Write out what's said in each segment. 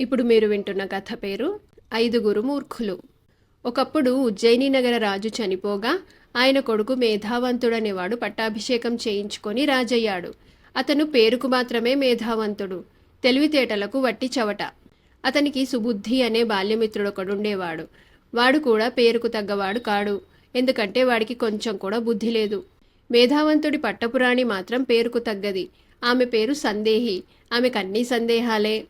ఇప్పుడు మీరు వింటున్న కథ పేరు ఐదుగురు మూర్ఖులు. ఒకప్పుడు ఉజ్జయిని నగర రాజు చనిపోగా ఆయన కొడుకు మేధావంతుడనేవాడు పట్టాభిషేకం చేయించుకొని రాజయ్యాడు. అతను పేరుకు మాత్రమే మేధావంతుడు తెలివితేటలకు వట్టి చవట. అతనికి సుబుద్ధి అనే బాల్యమిత్రుడు ఒకడుండేవాడు. వాడు కూడా పేరుకు తగ్గవాడు కాడు ఎందుకంటే వాడికి కొంచెం కూడా బుద్ధి లేదు. మేధావంతుడి పట్టపురాణి మాత్రం పేరుకు తగ్గది. ఆమె పేరు సందేహి ఆమెకన్నీ సందేహాలే.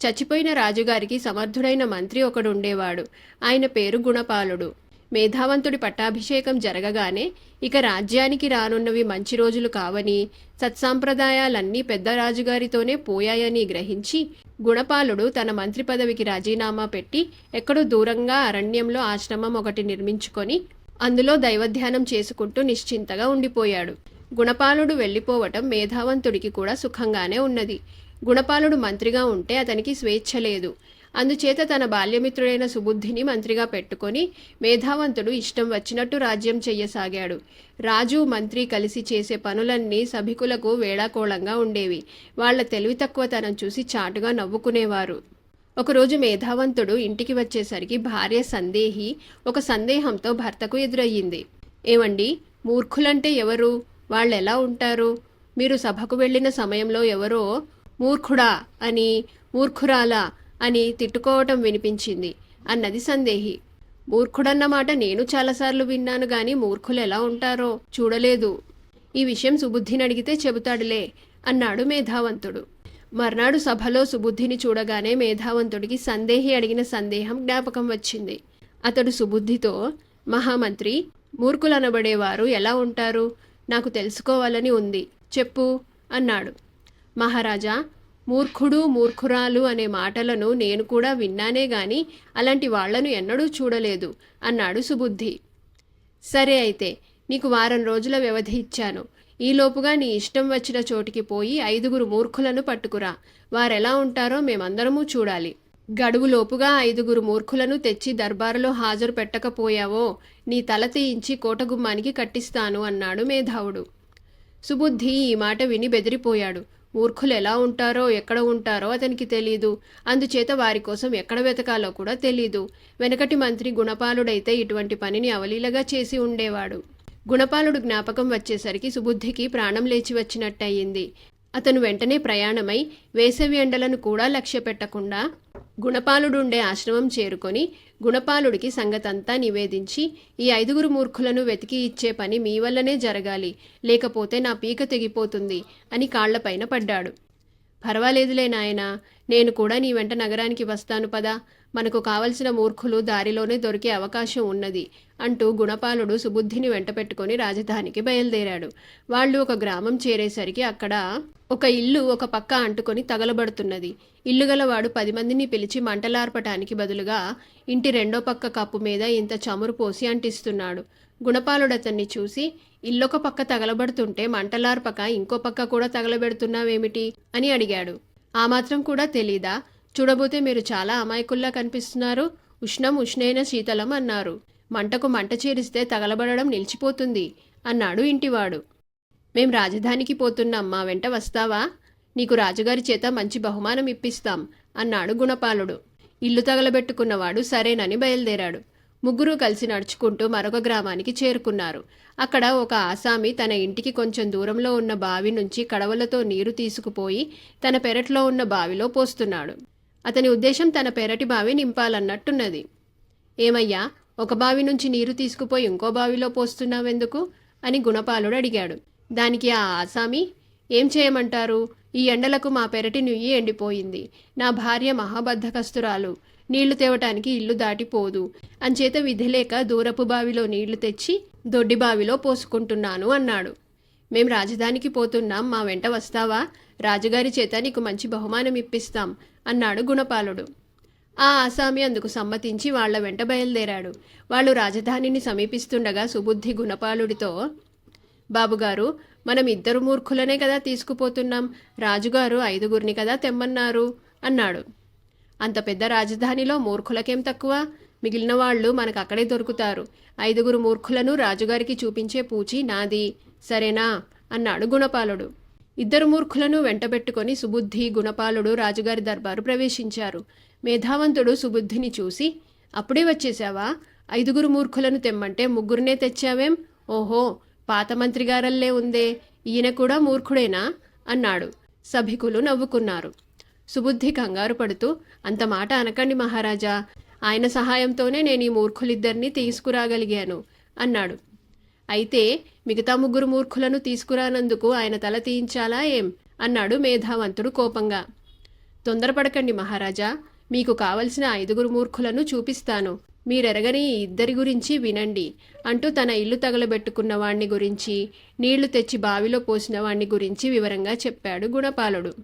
చచ్చిపోయిన రాజుగారికి సమర్థుడైన మంత్రి ఒకడు ఉండేవాడు ఆయన పేరు గుణపాలుడు. మేధావంతుడి పట్టాభిషేకం జరగగానే ఇక రాజ్యానికి రానున్నవి మంచి రోజులు కావని సత్సాంప్రదాయాలన్నీ పెద్ద రాజుగారితోనే పోయాయని గ్రహించి గుణపాలుడు తన మంత్రి పదవికి రాజీనామా పెట్టి ఎక్కడో దూరంగా అరణ్యంలో ఆశ్రమం ఒకటి నిర్మించుకొని అందులో దైవధ్యానం చేసుకుంటూ నిశ్చింతగా ఉండిపోయాడు. గుణపాలుడు వెళ్ళిపోవటం మేధావంతుడికి కూడా సుఖంగానే ఉన్నది. గుణపాలుడు మంత్రిగా ఉంటే అతనికి స్వేచ్ఛ లేదు. అందుచేత తన బాల్యమిత్రుడైన సుబుద్ధిని మంత్రిగా పెట్టుకొని మేధావంతుడు ఇష్టం వచ్చినట్టు రాజ్యం చెయ్యసాగాడు. రాజు మంత్రి కలిసి చేసే పనులన్నీ సభికులకు వేళాకోళంగా ఉండేవి. వాళ్ళ తెలివి తక్కువతనం చూసి చాటుగా నవ్వుకునేవారు. ఒకరోజు మేధావంతుడు ఇంటికి వచ్చేసరికి భార్య సందేహి ఒక సందేహంతో భర్తకు ఎదురయ్యింది. ఏమండి మూర్ఖులంటే ఎవరు? వాళ్ళు ఎలా ఉంటారు? మీరు సభకు వెళ్ళిన సమయంలో ఎవరో మూర్ఖుడా అని మూర్ఖురాలా అని తిట్టుకోవటం వినిపించింది. అన్నది సందేహి. మూర్ఖుడన్న మాట నేను చాలాసార్లు విన్నాను గాని మూర్ఖులు ఎలా ఉంటారో చూడలేదు. ఈ విషయం సుబుద్ధిని అడిగితే చెబుతాడులే అన్నాడు మేధావంతుడు. మర్నాడు సభలో సుబుద్ధిని చూడగానే మేధావంతుడికి సందేహి అడిగిన సందేహం జ్ఞాపకం వచ్చింది. అతడు సుబుద్ధితో మహామంత్రి మూర్ఖులనబడేవారు ఎలా ఉంటారు? నాకు తెలుసుకోవాలని ఉంది. చెప్పు అన్నాడు. మహారాజా మూర్ఖుడు మూర్ఖురాలు అనే మాటలను నేను కూడా విన్నానే గాని అలాంటి వాళ్ళను ఎన్నడూ చూడలేదు అన్నాడు సుబుద్ధి. సరే అయితే నీకు వారం రోజుల వ్యవధి ఇచ్చాను. ఈలోపుగా నీ ఇష్టం వచ్చిన చోటికి పోయి ఐదుగురు మూర్ఖులను పట్టుకురా. వారెలా ఉంటారో మేమందరము చూడాలి. గడువులోపుగా ఐదుగురు మూర్ఖులను తెచ్చి దర్బారులో హాజరు పెట్టకపోయావో నీ తల తీయించి కోటగుమ్మానికి కట్టిస్తాను అన్నాడు మేధావుడు. సుబుద్ధి ఈ మాట విని బెదిరిపోయాడు. మూర్ఖులు ఎలా ఉంటారో ఎక్కడ ఉంటారో అతనికి తెలీదు. అందుచేత వారి కోసం ఎక్కడ వెతకాలో కూడా తెలీదు. వెనకటి మంత్రి గుణపాలుడైతే ఇటువంటి పనిని అవలీలగా చేసి ఉండేవాడు. గుణపాలుడు జ్ఞాపకం వచ్చేసరికి సుబుద్ధికి ప్రాణం లేచి వచ్చినట్టయింది. అతను వెంటనే ప్రయాణమై వేసవి ఎండలను కూడా లక్ష్య పెట్టకుండా గుణపాలుడుండే ఆశ్రమం చేరుకొని గుణపాలుడికి సంగతంతా నివేదించి ఈ ఐదుగురు మూర్ఖులను వెతికి ఇచ్చే పని మీ వల్లనే జరగాలి. లేకపోతే నా పీక తెగిపోతుంది అని కాళ్ళపైన పడ్డాడు. పర్వాలేదులే నాయనా నేను కూడా నీ వెంట నగరానికి వస్తాను పదా. మనకు కావలసిన మూర్ఖులు దారిలోనే దొరికే అవకాశం ఉన్నది అంటూ గుణపాలుడు సుబుద్ధిని వెంటపెట్టుకొని రాజధానికి బయలుదేరాడు. వాళ్ళు ఒక గ్రామం చేరేసరికి అక్కడ ఒక ఇల్లు ఒక పక్క అంటుకొని తగలబడుతున్నది. ఇల్లు గలవాడు పది మందిని పిలిచి మంటలార్పటానికి బదులుగా ఇంటి రెండో పక్క కప్పు మీద ఇంత చమురు పోసి అంటిస్తున్నాడు. గుణపాలుడు అతన్ని చూసి ఇల్లొక పక్క తగలబడుతుంటే మంటలార్పక ఇంకో పక్క కూడా తగలబెడుతున్నావేమిటి? అని అడిగాడు. ఆ మాత్రం కూడా తెలీదా? చూడబోతే మీరు చాలా అమాయకుల్లా కనిపిస్తున్నారు. ఉష్ణం ఉష్ణైన శీతలం అన్నారు. మంటకు మంట చేరిస్తే తగలబడడం నిలిచిపోతుంది అన్నాడు ఇంటివాడు. మేం రాజధానికి పోతున్నాం. మా వెంట వస్తావా? నీకు రాజుగారి చేత మంచి బహుమానం ఇప్పిస్తాం అన్నాడు గుణపాలుడు. ఇల్లు తగలబెట్టుకున్నవాడు సరేనని బయలుదేరాడు. ముగ్గురు కలిసి నడుచుకుంటూ మరొక గ్రామానికి చేరుకున్నారు. అక్కడ ఒక ఆసామి తన ఇంటికి కొంచెం దూరంలో ఉన్న బావి నుంచి కడవలతో నీరు తీసుకుపోయి తన పెరట్లో ఉన్న బావిలో పోస్తున్నాడు. అతని ఉద్దేశం తన పెరటి బావి నింపాలన్నట్టున్నది. ఏమయ్యా ఒక బావి నుంచి నీరు తీసుకుపోయి ఇంకో బావిలో పోస్తున్నావెందుకు? అని గుణపాలుడు అడిగాడు. దానికి ఆ ఆసామి ఏం చేయమంటారు? ఈ ఎండలకు మా పెరటి నుయ్యి ఎండిపోయింది. నా భార్య మహాబద్ధకస్తురాలు. నీళ్ళు తేవటానికి ఇల్లు దాటిపోదు. అంచేత విధి లేక దూరపు బావిలో నీళ్ళు తెచ్చి దొడ్డి బావిలో పోసుకుంటున్నాను అన్నాడు. మేం రాజధానికి పోతున్నాం. మా వెంట వస్తావా? రాజుగారి చేత నీకు మంచి బహుమానం ఇప్పిస్తాం అన్నాడు గుణపాలుడు. ఆ ఆసామి అందుకు సమ్మతించి వాళ్ళ వెంట బయలుదేరాడు. వాళ్ళు రాజధానిని సమీపిస్తుండగా సుబుద్ధి గుణపాలుడితో బాబుగారు మనం ఇద్దరు మూర్ఖులనే కదా తీసుకుపోతున్నాం. రాజుగారు ఐదుగురిని కదా తెమ్మన్నారు అన్నాడు. అంత పెద్ద రాజధానిలో మూర్ఖులకేం తక్కువ? మిగిలిన వాళ్ళు మనకు అక్కడే దొరుకుతారు. ఐదుగురు మూర్ఖులను రాజుగారికి చూపించే పూచి నాది. సరేనా? అన్నాడు గుణపాలుడు. ఇద్దరు మూర్ఖులను వెంటబెట్టుకొని సుబుద్ధి గుణపాలుడు రాజుగారి దర్బారు ప్రవేశించారు. మేధావంతుడు సుబుద్ధిని చూసి అప్పుడే వచ్చేశావా? ఐదుగురు మూర్ఖులను తెమ్మంటే ముగ్గురునే తెచ్చావేం? ఓహో! పాత మంత్రిగారల్లే ఉందే ఈయన కూడా మూర్ఖుడేనా? అన్నాడు. సభికులు నవ్వుకున్నారు. సుబుద్ధి కంగారు పడుతూ అంత మాట అనకండి మహారాజా. ఆయన సహాయంతోనే నేను ఈ మూర్ఖులిద్దరినీ తీసుకురాగలిగాను అన్నాడు. అయితే మిగతా ముగ్గురు మూర్ఖులను తీసుకురానందుకు ఆయన తల తీయించాలా ఏం? అన్నాడు మేధావంతుడు కోపంగా. తొందరపడకండి మహారాజా మీకు కావలసిన ఐదుగురు మూర్ఖులను చూపిస్తాను. మీరెరగని ఇద్దరి గురించి వినండి. అంటూ తన ఇల్లు తగలబెట్టుకున్న వాణ్ణి గురించి నీళ్ళు తెచ్చి బావిలో పోసిన వాణ్ణి గురించి వివరంగా చెప్పాడు గుణపాలుడు.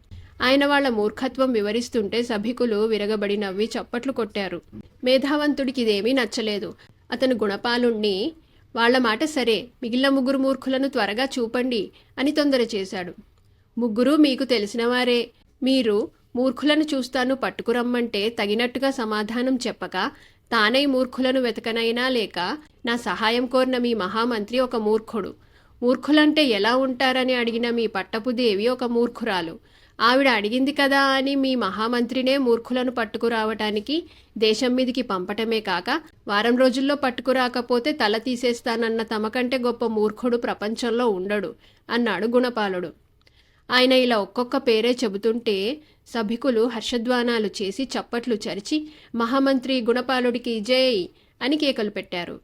ఆయన వాళ్ళ మూర్ఖత్వం వివరిస్తుంటే సభికులు విరగబడి నవ్వి చప్పట్లు కొట్టారు. మేధావంతుడికి ఇదేమీ నచ్చలేదు. అతను గుణపాలుణ్ణి వాళ్ళ మాట సరే మిగిలిన ముగ్గురు మూర్ఖులను త్వరగా చూపండి అని తొందర చేశాడు. ముగ్గురు మీకు తెలిసినవారే మీరు మూర్ఖులను చూస్తాను పట్టుకురమ్మంటే తగినట్టుగా సమాధానం చెప్పక తానై మూర్ఖులను వెతకనైనా లేక నా సహాయం కోరిన మీ మహామంత్రి ఒక మూర్ఖుడు. మూర్ఖులంటే ఎలా ఉంటారని అడిగిన మీ పట్టపుదేవి ఒక మూర్ఖురాలు. ఆవిడ అడిగింది కదా అని మీ మహామంత్రినే మూర్ఖులను పట్టుకురావటానికి దేశం మీదికి పంపటమే కాక వారం రోజుల్లో పట్టుకురాకపోతే తల తీసేస్తానన్న తమకంటే గొప్ప మూర్ఖుడు ప్రపంచంలో ఉండడు అన్నాడు గుణపాలుడు. ఆయన ఇలా ఒక్కొక్క పేరే చెబుతుంటే సభికులు హర్షధ్వానాలు చేసి చప్పట్లు చరిచి మహామంత్రి గుణపాలుడికి జై అని కేకలు పెట్టారు.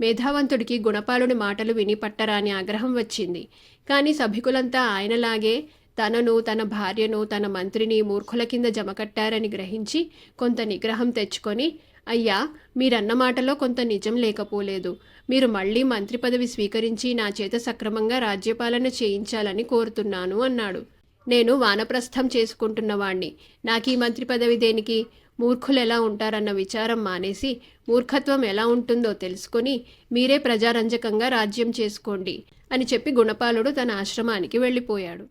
మేధావంతుడికి గుణపాలుడి మాటలు విని పట్టరాని ఆగ్రహం వచ్చింది. కానీ సభికులంతా ఆయనలాగే తనను తన భార్యను తన మంత్రిని మూర్ఖుల కింద జమకట్టారని గ్రహించి కొంత నిగ్రహం తెచ్చుకొని అయ్యా మీరన్న మాటలో కొంత నిజం లేకపోలేదు. మీరు మళ్ళీ మంత్రి పదవి స్వీకరించి నా చేత సక్రమంగా రాజ్యపాలన చేయించాలని కోరుతున్నాను అన్నాడు. నేను వానప్రస్థం చేసుకుంటున్నవాణ్ణి నాకు ఈ మంత్రి పదవి దేనికి? మూర్ఖులు ఎలా ఉంటారన్న విచారం మానేసి మూర్ఖత్వం ఎలా ఉంటుందో తెలుసుకొని మీరే ప్రజారంజకంగా రాజ్యం చేసుకోండి అని చెప్పి గుణపాలుడు తన ఆశ్రమానికి వెళ్ళిపోయాడు.